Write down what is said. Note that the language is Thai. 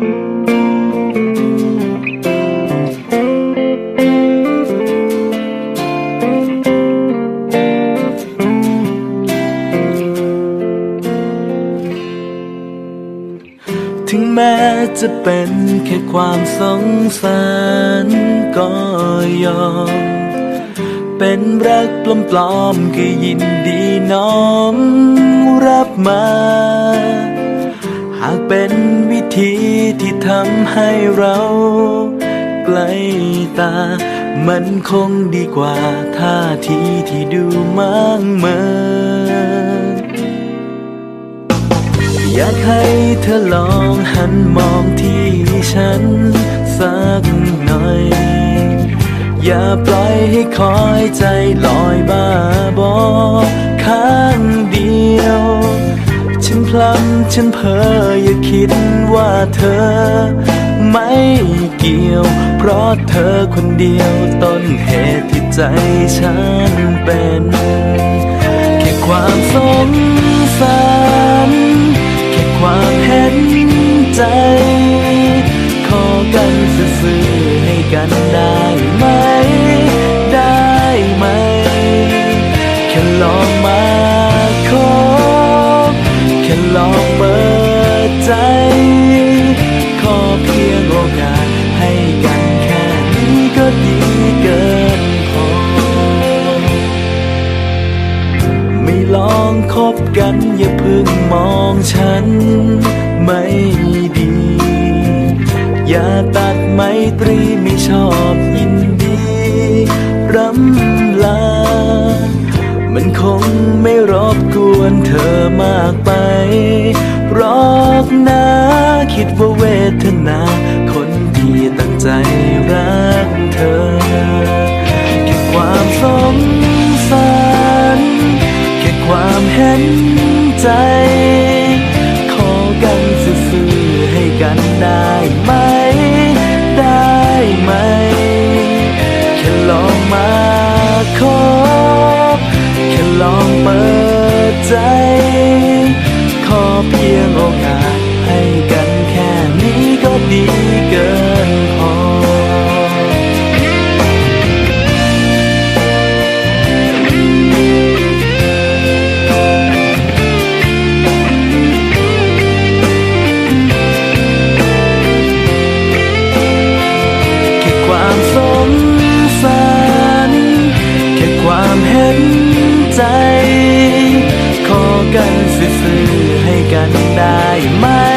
ถึงแม้จะเป็นแค่ความสงสารก็ยอม เป็นรักปลอมๆก็ยินดีน้อมรับมา หากเป็นวิธี ทำให้เราใกล้ตา มันคงดีกว่าท่าทีที่ดูมั่งเมินอยากให้เธอลองหันมองที่ฉันสักหน่อย อย่าปล่อยให้คอยใจลอยบ้าบอ ฉันเพ้ออย่าคิดว่าเธอ ไม่เกี่ยว เพราะเธอคนเดียวต้นเหตุที่ใจฉันเป็น แค่ความสงสารแค่ความเห็นใจ องคบกันอย่าเพิ่งมองฉันไม่ดี อย่าตัดไมตรีไม่ชอบยินดีรำลา มันคงไม่รบกวนเธอมากไปรอกนะคิดว่าเวทนา กันได้ไหม ได้ไหม แค่ลองมาคบแค่ลองเปิดใจ ขอเพียงโอกาส ความเห็นใจ ขอกันซื่อให้กันได้ไหม